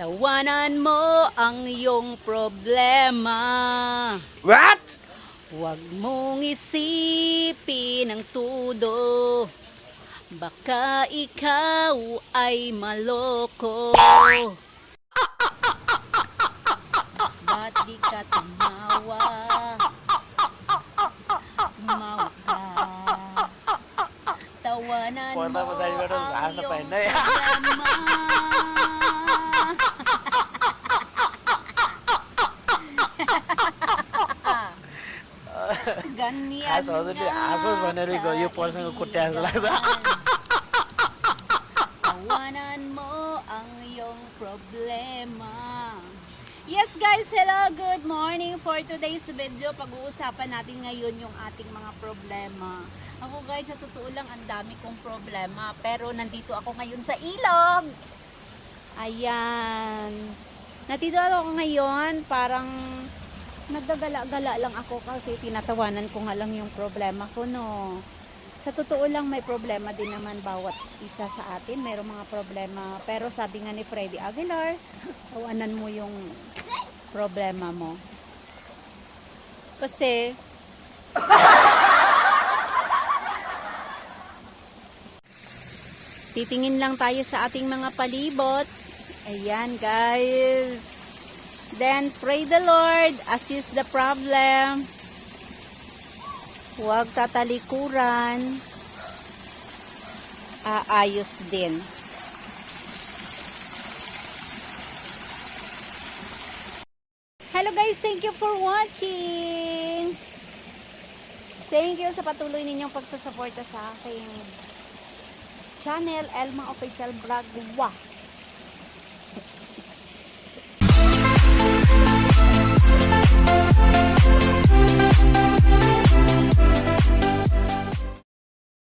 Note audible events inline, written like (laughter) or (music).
Tawanan mo ang iyong problema. What? Huwag mong isipin ang tudo. Baka ikaw ay maloko. Ba't di ka tumawa? Tumawa ka. Tawanan mo ang iyong problema. गन्नी हाँस हजुरले हाँसोस् भनेर यो पर्सनको खुट्टा लाग्छ mo ang iyong problema. Yes guys, hello, good morning for today's video. Pag-uusapan natin ngayon yung ating mga problema. Ako guys, sa totoo lang, ang dami kong problema. Pero nandito ako ngayon sa ilog. Ayan. Nandito ako ngayon, parang nagdagala-gala lang ako kasi tinatawanan ko nga lang yung problema ko, no. Sa totoo lang, may problema din naman bawat isa sa atin. Mayroong mga problema. Pero sabi nga ni Freddy Aguilar, (laughs) tawanan mo yung problema mo. Kasi, (laughs) titingin lang tayo sa ating mga palibot. Ayan, guys. Then, pray the Lord, assist the problem. Huwag tatalikuran. Aayos din. Hello guys, thank you for watching. Thank you sa patuloy ninyong pagsusuporta sa aking channel, Elma Official Vlog. Wow!